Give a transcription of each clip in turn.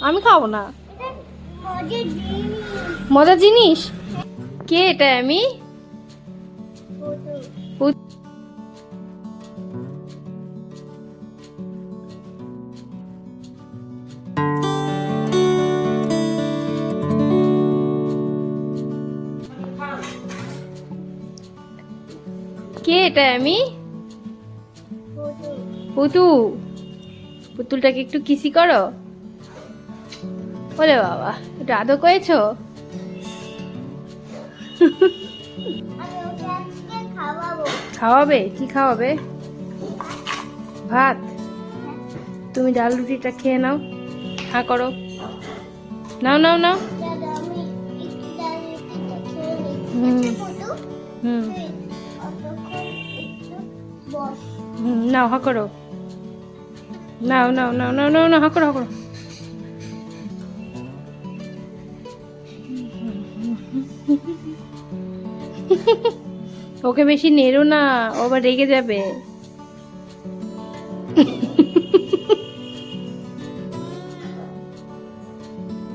আমি খাব না। মজা জিনিস। মজার জিনিস? কে এটা আমি কে এটা আমি পুতু পুতুলটাকে একটু কিসি করো। ওরে বাবা, একটু আদর করেছ? খাওয়াবো? কি খাওয়াবে? ভাত? তুমি ডাল রুটিটা খেয়ে নাও। হ্যাঁ করো। নাও নাও নাও। হুম। হুম। নাও হা করো। নাও নাও নাও নাও নাও নাও হা করো হা করো। ওকে বেশি নেড়ো না, ও আবার রেগে যাবে।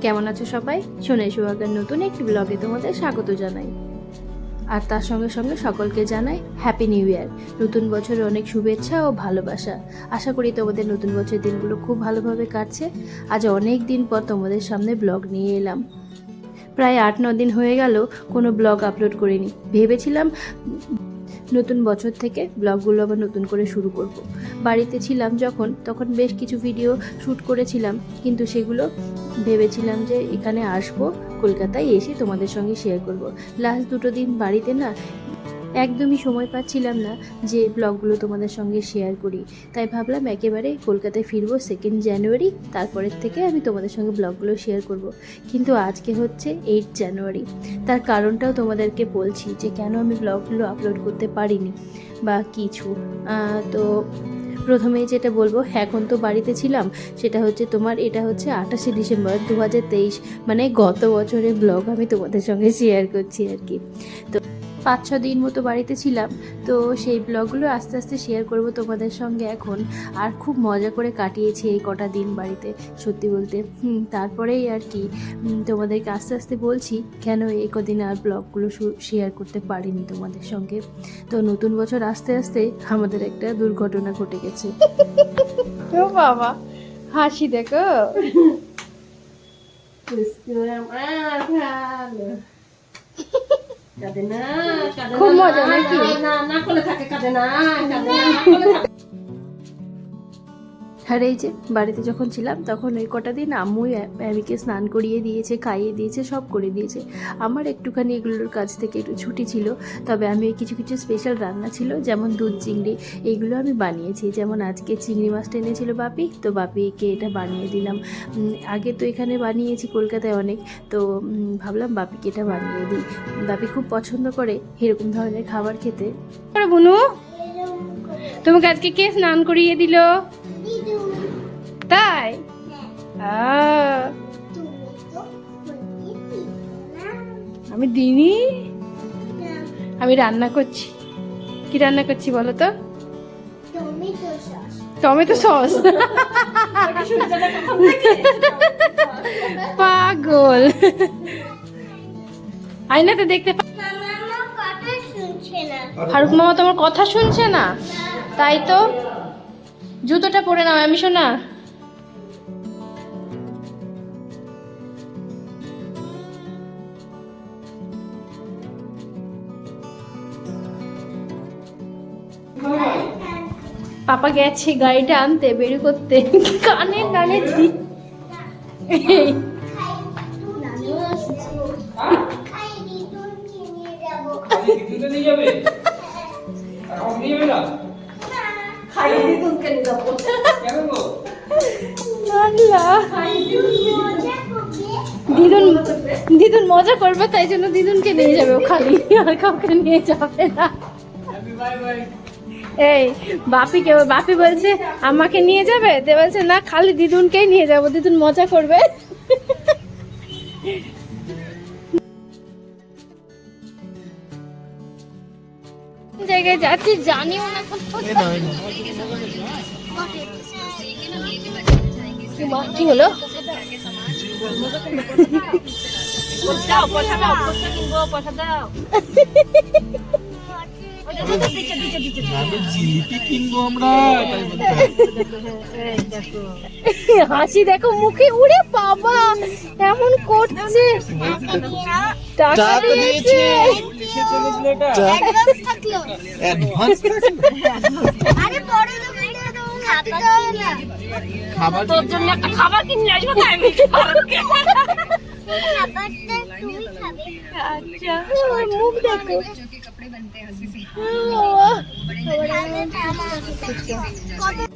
কেমন আছো সবাই? শোনে সুহাগের নতুন একটি ব্লগে তোমাদের স্বাগত জানাই। আর তার সঙ্গে সঙ্গে সকলকে জানাই হ্যাপি নিউ ইয়ার নতুন বছরের অনেক শুভেচ্ছা ও ভালোবাসা। আশা করি তোমাদের নতুন বছরের দিনগুলো খুব ভালোভাবে কাটছে। আজ অনেক দিন পর তোমাদের সামনে ব্লগ নিয়ে এলাম। প্রায় আট, ন দিন হয়ে গেল কোনো ব্লগ আপলোড করিনি ভেবেছিলাম নতুন বছর থেকে ব্লগগুলো আবার নতুন করে শুরু করব। বাড়িতে ছিলাম যখন, তখন বেশ কিছু ভিডিও শ্যুট করেছিলাম, কিন্তু সেগুলো ভেবেছিলাম যে এখানে আসব, কলকাতায় এসে তোমাদের সঙ্গে শেয়ার করব। লাস্ট দুটো দিন বাড়িতে না একদমই সময় পাচ্ছিলাম না যে ব্লগগুলো তোমাদের সঙ্গে শেয়ার করি। তাই ভাবলাম একেবারে কলকাতায় ফিরবো সেকেন্ড জানুয়ারি তারপরের থেকে আমি তোমাদের সঙ্গে ব্লগগুলো শেয়ার করব। কিন্তু আজকে হচ্ছে এইট জানুয়ারি তার কারণটাও তোমাদেরকে বলছি যে কেন আমি ব্লগগুলো আপলোড করতে পারিনি বা কিছু। তো প্রথমে যেটা বলব, এখন তো বাড়িতে ছিলাম, সেটা হচ্ছে তোমার এটা হচ্ছে আঠাশে ডিসেম্বর দু হাজার তেইশ মানে গত বছরের ব্লগ আমি তোমাদের সঙ্গে শেয়ার করছি আর কি। তো পাঁচ ছ দিন মতো বাড়িতে ছিলাম। তো সেই ব্লগগুলো আস্তে আস্তে শেয়ার করব তোমাদের সঙ্গে এখন। আর খুব মজা করে কাটিয়েছি এই কটা দিন বাড়িতে সত্যি বলতে। তারপরেই আর কি। তোমাদেরকে আস্তে আস্তে বলছি কেন এই কদিন আর ব্লগগুলো শেয়ার করতে পারিনি তোমাদের সঙ্গে? তো নতুন বছর আস্তে আস্তে আমাদের একটা দুর্ঘটনা ঘটে গেছে। ও বাবা হাসি দেখো। খুব মজা নাকি আর এই যে বাড়িতে যখন ছিলাম, তখন ওই কটা দিন আম্মুই অ্যামিকে স্নান করিয়ে দিয়েছে, খাইয়ে দিয়েছে, সব করে দিয়েছে। আমার একটুখানি এগুলোর কাছ থেকে একটু ছুটি ছিল, তবে আমি কিছু কিছু স্পেশাল রান্না ছিল, যেমন দুধ চিংড়ি এইগুলো আমি বানিয়েছি। যেমন আজকে চিংড়ি মাছটা এনেছিল বাপি, তো বাপিকে এটা বানিয়ে দিলাম। আগে তো এখানে বানিয়েছি, কলকাতায় অনেক, তো ভাবলাম বাপিকে এটা বানিয়ে দিই। বাপি খুব পছন্দ করে এরকম ধরনের খাবার খেতে। বুনু, তোমাকে আজকে কে স্নান করিয়ে দিল? তাই? হ্যাঁ। আমি দিনি আমি রান্না করছি। কি রান্না করছি বলো তো? Tomato sauce. পাগল। আয়নাতে দেখতে ফারুক মামা তোমার কথা শুনছে না। তাই তো? জুতোটা পরে নাও আমি শোনা। পাপা গেছে গাড়িটা আনতে, বের করতে। কানে কানে দিদুন দিদুন মজা করবে, তাই জন্য দিদুনকে নিয়ে যাবে খালি, আর কাউকে নিয়ে যাবে না। এই বাপি বাপিকে বাপি বলছে আমাকে নিয়ে যাবে? তে বলছে না খালি দিদুনকেই নিয়ে যাব দিদুন মজা করবে। জায়গায় যাচ্ছি জানিও না কি হলো? দাও পয়সা দাও পয়সা কিনবো পয়সা দাও। হাসি দেখো মুখে উড়ে বাবা এমন করছে। টাকা দিয়েছে। খাবার তোর জন্য একটা খাবার কিনে আসব তাই আচ্ছা মুখ দেখো। কত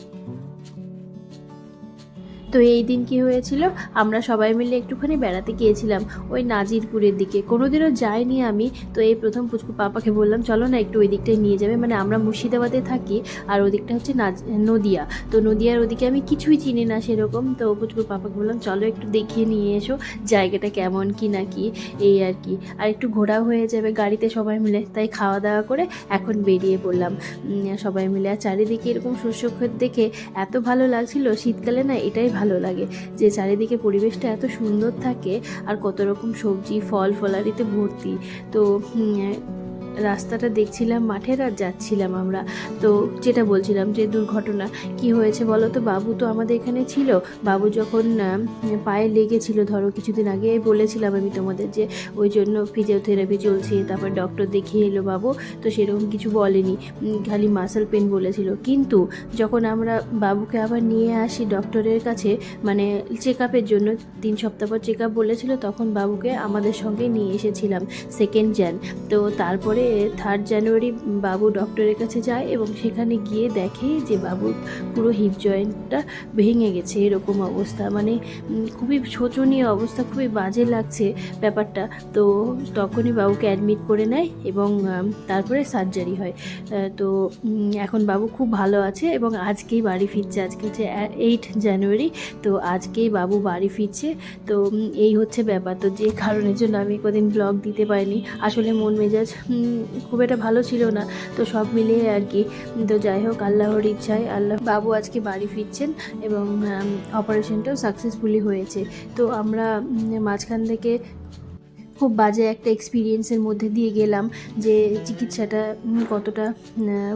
তো এই দিন কি হয়েছিল? আমরা সবাই মিলে একটুখানি বেড়াতে গিয়েছিলাম, ওই নাজিরপুরের দিকে। কোনোদিনও যাইনি আমি, তো এই প্রথম পুচকু পাপাকে বললাম, চলো না একটু ওই দিকটায় নিয়ে যাবে। মানে আমরা মুর্শিদাবাদে থাকি, আর ওদিকটা হচ্ছে নাজ, নদিয়া। তো নদিয়ার ওদিকে আমি কিছুই চিনি না সেরকম, তো পুচকু পাপাকে বললাম, চলো একটু দেখিয়ে নিয়ে এসো, জায়গাটা কেমন কি না কি? এই আর কি। আর একটু ঘোরাও হয়ে যাবে গাড়িতে সবাই মিলে, তাই খাওয়া দাওয়া করে এখন বেরিয়ে পড়লাম। সবাই মিলে। আর চারিদিকে এরকম শস্য ক্ষেত দেখে এত ভালো লাগছিল, শীতকালে না এটাই ভালো লাগে। যে চারিদিকে পরিবেশটা এত সুন্দর থাকে আর কত রকম সবজি, ফল ফলারিতে ভর্তি। তো রাস্তাটা দেখছিলাম, মাঠের আর যাচ্ছিলাম আমরা। তো যেটা বলছিলাম যে দুর্ঘটনা, কি হয়েছে বলো তো? বাবু তো আমাদের এখানে ছিল। বাবু যখন পায়ে লেগেছিল, ধরো কিছুদিন আগে বলেছিলাম আমি তোমাদের যে, ওই জন্য ফিজিওথেরাপি চলছে, তারপর ডক্টর দেখিয়ে এলো বাবু। তো সেরকম কিছু বলেনি খালি মাসেল পেন বলেছিল। কিন্তু যখন আমরা বাবুকে আবার নিয়ে আসি ডক্টরের কাছে মানে চেক আপের জন্য, তিন সপ্তাহ পর চেক আপ বলেছিল, তখন বাবুকে আমাদের সঙ্গে নিয়ে এসেছিলাম সেকেন্ড জ্যান তো তারপরে থার্ড জানুয়ারি বাবু ডক্টরের কাছে যায় এবং সেখানে গিয়ে দেখে যে বাবুর পুরো হিপ জয়েন্টটা ভেঙে গেছে, এরকম অবস্থা। মানে খুবই শোচনীয় অবস্থা, খুবই বাজে লাগছে ব্যাপারটা। তো তখনই বাবুকে অ্যাডমিট করে নেয় এবং তারপরে সার্জারি হয়। তো এখন বাবু খুব ভালো আছে এবং আজকেই বাড়ি ফিরছে। আজকে হচ্ছে এইট জানুয়ারি তো আজকেই বাবু বাড়ি ফিরছে। তো এই হচ্ছে ব্যাপার। তো যে কারণের জন্য আমি কদিন ব্লগ দিতে পারিনি। আসলে মন মেজাজ খুব একটা ভালো ছিল না। তো সব মিলিয়ে আর কি। তো যাই হোক, আল্লাহর ইচ্ছায় আল্লাহ বাবু আজকে বাড়ি ফিরছেন এবং অপারেশনটাও সাকসেসফুলি হয়েছে। তো আমরা মাঝখান থেকে খুব বাজে একটা এক্সপিরিয়েন্সের মধ্যে দিয়ে গেলাম যে চিকিৎসাটা কতটা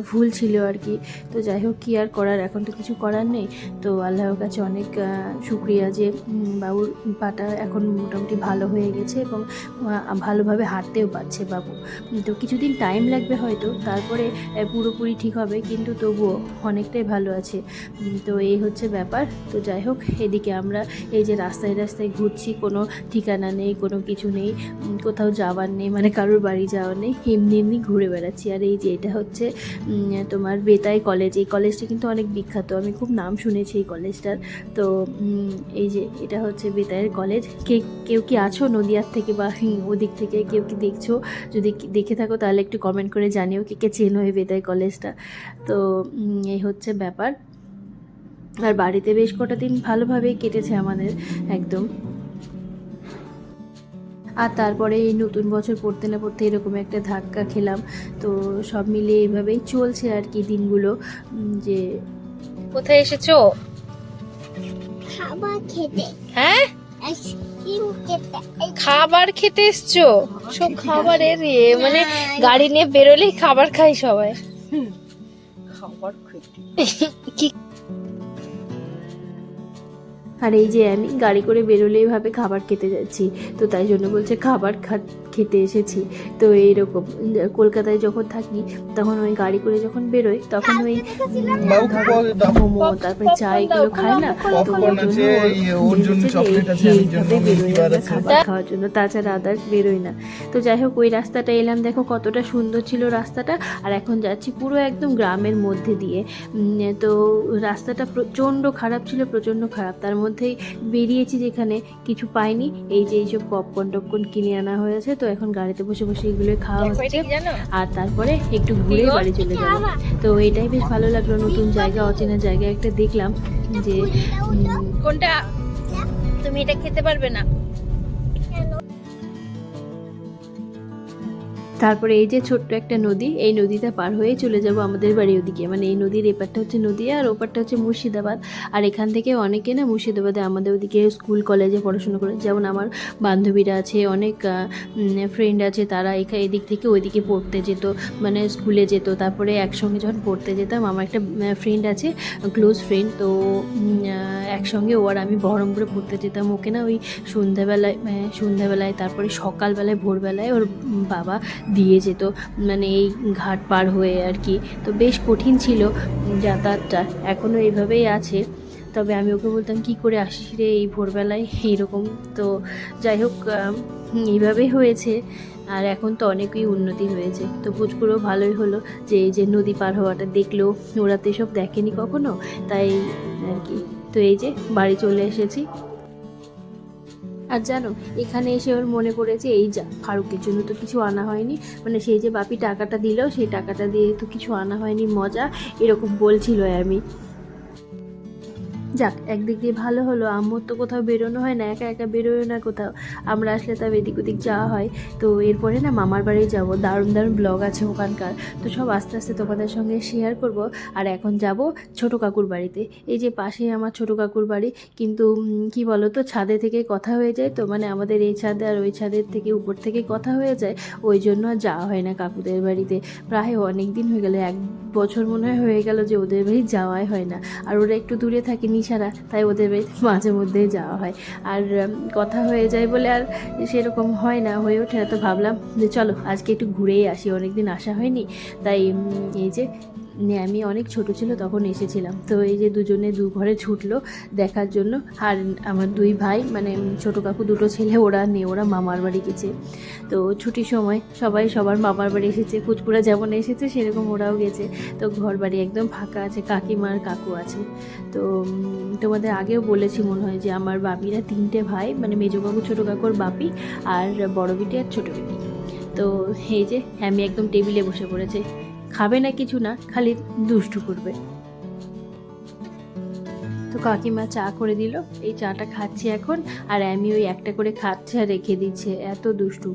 ভুল ছিল আর কি। তো যাই হোক, কী আর করার? এখন তো কিছু করার নেই। তো আল্লাহর কাছে অনেক শুক্রিয়া যে বাবুর পাটা এখন মোটামুটি ভালো হয়ে গেছে এবং ভালোভাবে হাঁটতেও পারছে বাবু। তো কিছুদিন টাইম লাগবে হয়তো, তারপরে পুরোপুরি ঠিক হবে, কিন্তু তবুও অনেকটাই ভালো আছে। তো এই হচ্ছে ব্যাপার। তো যাই হোক, এদিকে আমরা এই যে রাস্তায় রাস্তায় ঘুরছি, কোনো ঠিকানা নেই, কোনো কিছু নেই। কোথাও যাওয়ার নেই মানে কারোর বাড়ি যাওয়ার নেই, এমনি এমনি ঘুরে বেড়াচ্ছি। আর এই যে এটা হচ্ছে তোমার বেতাই কলেজ, এই কলেজটা কিন্তু অনেক বিখ্যাত। আমি খুব নাম শুনেছি এই কলেজটার। তো এই যে এটা হচ্ছে বেতায়ের কলেজ। কে, কেউ কি আছো নদিয়ার থেকে বা ওদিক থেকে? কেউ কি দেখছ? যদি দেখে থাকো তাহলে একটু কমেন্ট করে জানিও কে কে চেনো এই বেতাই কলেজটা। তো এই হচ্ছে ব্যাপার। আর বাড়িতে বেশ কটা দিন ভালোভাবেই কেটেছে আমাদের, একদম। আর তারপরে এই নতুন বছর পড়তে না পড়তে এরকম একটা ধাক্কা খেলাম। তো সব মিলে এইভাবেই চলছে আর কি দিনগুলো। যে কোথায় এসেছ? খাবার খেতে। হ্যাঁ? খাবার খেতে এসছো? সব খাবারের ইয়ে মানে গাড়ি নিয়ে বেরোলেই খাবার খাই সবাই। খাবার খেতে। কি আর এই যে আমি গাড়ি করে বেরোলেই ভাবে খাবার খেতে যাচ্ছি, তো তাই জন্য বলছে খাবার খা- খেতে এসেছি। তো এইরকম কলকাতায় যখন থাকি তখন ওই গাড়ি করে যখন বেরোই তখন ওই। মোমো তারপরে চা এগুলো খায় না? তো ওই জন্য বেরোই আমরা খাবার খাওয়ার জন্য। তাছাড়া আদার্স বেরোই না। তো যাই হোক ওই রাস্তাটা এলাম দেখো কতটা সুন্দর ছিল রাস্তাটা। আর এখন যাচ্ছি পুরো একদম গ্রামের মধ্যে দিয়ে। তো রাস্তাটা প্রচণ্ড খারাপ ছিল প্রচণ্ড খারাপ। তার মধ্যেই বেরিয়েছি যেখানে কিছু পাইনি। এই যে এইসব পপকর্ন টপকর্ন কিনে আনা হয়েছে তো এখন গাড়িতে বসে বসে এগুলো খাওয়া হচ্ছে। আর তারপরে একটু ঘুরে বাড়ি চলে যাব তো এটাই বেশ ভালো লাগল নতুন জায়গা অচেনা জায়গা একটা দেখলাম যে কোনটা? তুমি এটা খেতে পারবে না। তারপরে এই যে ছোট্ট একটা নদী, এই নদীটা পার হয়ে চলে যাব আমাদের বাড়ি ওদিকে। মানে এই নদীর এপারটা হচ্ছে নদী আর ওপারটা হচ্ছে মুর্শিদাবাদ। আর এখান থেকে অনেকে না মুর্শিদাবাদে আমাদের ওদিকে স্কুল, কলেজে পড়াশোনা করে। যেমন আমার বান্ধবীরা আছে, অনেক ফ্রেন্ড আছে, তারা এখানে এদিক থেকে ওইদিকে পড়তে যেত। মানে স্কুলে যেত। তারপরে একসঙ্গে যখন পড়তে যেতাম, আমার একটা ফ্রেন্ড আছে ক্লোজ ফ্রেন্ড তো একসঙ্গে ও আর আমি বহরমপুরে পড়তে যেতাম। ওকে না ওই সন্ধ্যাবেলায় সন্ধ্যাবেলায়, তারপরে সকালবেলায়, ভোরবেলায় ওর বাবা দিয়ে যেত মানে এই ঘাট পার হয়ে আর কি। তো বেশ কঠিন ছিল যাতায়াতটা এখনও এইভাবেই আছে। তবে আমি ওকে বলতাম, কি করে আসিস রে এই ভোরবেলায়? এইরকম। তো যাই হোক এইভাবেই হয়েছে। আর এখন তো অনেকই উন্নতি হয়েছে। তো পুচকুরও ভালোই হলো যে এই যে নদী পার হওয়াটা দেখল, ওরা তো এসব দেখেনি কখনো? তাই আর কি। তো এই যে বাড়ি চলে এসেছি। আর জানো, এখানে এসে ওর মনে পড়েছে, এই যা, ফারুকের জন্য তো কিছু আনা হয়নি। মানে সেই যে বাপি টাকাটা দিল, সেই টাকাটা দিয়ে তো কিছু আনা হয়নি, মজা, এরকম বলছিল আমি যাক, একদিক দিয়ে ভালো হলো। আম্মুর তো কোথাও বেরোনো হয় না, একা একা বেরোয় না কোথাও। আমরা আসলে তাও এদিক ওদিক যাওয়া হয়। তো এরপরে না মামার বাড়ি যাব। দারুণ দারুণ ব্লগ আছে ওখানকার। তো সব আস্তে আস্তে তোমাদের সঙ্গে শেয়ার করব। আর এখন যাব ছোট কাকুর বাড়িতে। এই যে পাশেই আমার ছোট কাকুর বাড়ি। কিন্তু কি বলো তো ছাদে থেকে কথা হয়ে যায় তো মানে আমাদের এই ছাদে আর ওই ছাদের থেকে উপর থেকে কথা হয়ে যায়। ওই জন্য যাওয়া হয় না কাকুদের বাড়িতে। প্রায় অনেক দিন হয়ে গেল, এক বছর মনে হয় হয়ে গেল যে ওদের বাড়ি যাওয়াই হয় না। আর ওরা একটু দূরে থাকে নিশারা, তাই ওদের বাড়িতে মাঝে মধ্যেই যাওয়া হয়। আর কথা হয়ে যায় বলে আর সেরকম হয় না, হয়ে ওঠে না। তো ভাবলাম যে চলো, আজকে একটু ঘুরেই আসি, অনেকদিন আসা হয়নি। তাই এই যে আমি অনেক ছোট ছিল, তখন এসেছিলাম। তো এই যে দুজনে দু ঘরে ছুটলো দেখার জন্য, আর আমার দুই ভাই মানে ছোট কাকু দুটো ছেলে, ওরা নেই ওরা মামার বাড়ি গেছে। তো ছুটির সময় সবাই সবার মামার বাড়ি এসেছে পুচকুরা যেমন এসেছে, সেরকম ওরাও গেছে। তো ঘর বাড়ি একদম ফাঁকা আছে, কাকিমার কাকু আছে। তো তোমাদের আগেও বলেছি মনে হয় যে আমার বাপিরা তিনটে ভাই মানে মেজো কাকু ছোটো কাকুর বাপি, আর বড় বিটি আর ছোটো বিটি। তো এই যে আমি একদম টেবিলে বসে পড়েছে। খাবে না কিছু না, খালি দুষ্টু করবে। তো কাকিমা চা করে দিল, এই চাটা খাচ্ছি এখন, আর আমি ওই একটা করে খাচ্ছে আর রেখে দিচ্ছে, এত দুষ্টু।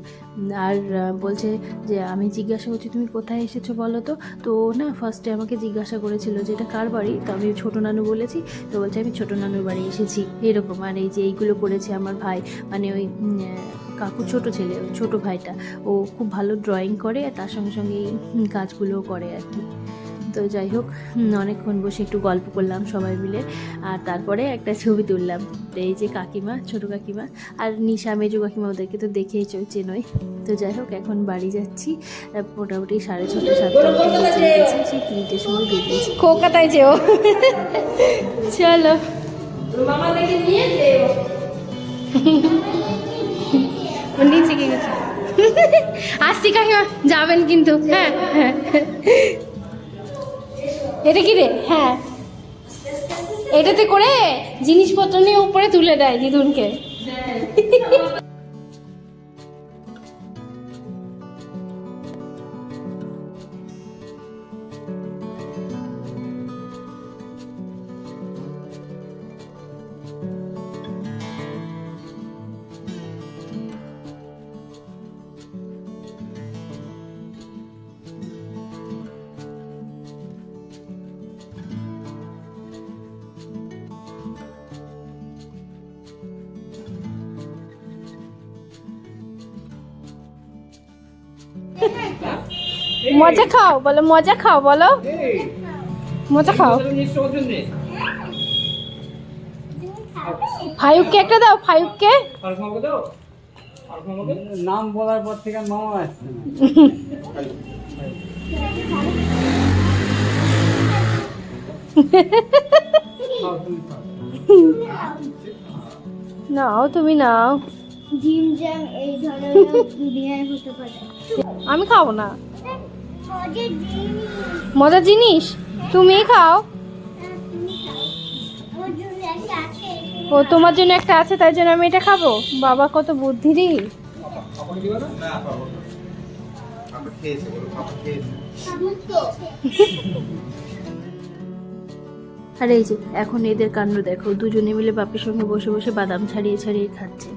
আর বলছে যে, আমি জিজ্ঞাসা করছি, তুমি কোথায় এসেছ বলো তো? তো না ফার্স্টে আমাকে জিজ্ঞাসা করেছিল যে, এটা কার বাড়ি? তো আমি ছোটো নানু বলেছি, তো বলছে, আমি ছোটো নানুর বাড়ি এসেছি। এরকম, আর এই যে, এইগুলো করেছে আমার ভাই। মানে ওই কাকু ছোট ছেলে ছোট ভাইটা। ও খুব ভালো ড্রয়িং করে আর তার সঙ্গে সঙ্গে এই কাজগুলোও করে আর কি। তো যাই হোক অনেকক্ষণ বসে একটু গল্প করলাম সবাই মিলে। আর তারপরে একটা ছবি তুললাম। তো এই যে কাকিমা ছোট কাকিমা আর নিশা মেজু কাকিমা ওদেরকে তো দেখেই চলছে চেনই। তো যাই হোক এখন বাড়ি যাচ্ছি। মোটামুটি সাড়ে ছটা সাতটা সেই তিনটের সময় বেরিয়েছি। কলকাতায় যেও। চলো। মামা নিয়ে যেও। নিচে গিয়ে গেছে। আসছি কাকিমা যাবেন কিন্তু হ্যাঁ হ্যাঁ। এটা কি রে? হ্যাঁ। এটাতে করে জিনিসপত্র নিয়ে উপরে তুলে দেয় দিদুনকে। মজা খাও বলো মজা খাও বলো মজা খাও? ফাইভকে একটা দাও ফাইভকে? নাম বলার পর থেকে মামা আসছে। নাও তুমি নাও এই ধরনের দুনিয়ায় হতে পারে। আমি খাব না। মজার জিনিস। তুমি খাও। হ্যাঁ, তুমি খাও। ও তোমার জন্য একটা আছে তাই জন্য আমি এটা খাব? বাবা কত বুদ্ধি রে আর এই যে এখন এদের কাণ্ড দেখো। দুজনে মিলে বাপের সঙ্গে বসে বসে বাদাম ছাড়িয়ে ছাড়িয়ে খাচ্ছে।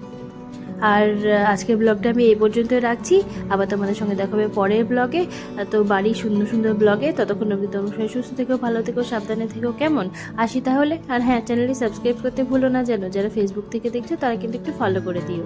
আর আজকের ব্লগটা আমি এই পর্যন্ত রাখছি। আবার তোমাদের সঙ্গে দেখা হবে পরের ব্লগে তো বাড়ি সুন্দর সুন্দর ব্লগে ততক্ষণ অবধি তোমরা সবাই সুস্থ থেকো, ভালো থেকো, সাবধানে থেকো। কেমন? আসি তাহলে। আর হ্যাঁ চ্যানেলটি সাবস্ক্রাইব করতে ভুলো না যেন। যারা ফেসবুক থেকে দেখছ, তারা কিন্তু একটু ফলো করে দিও।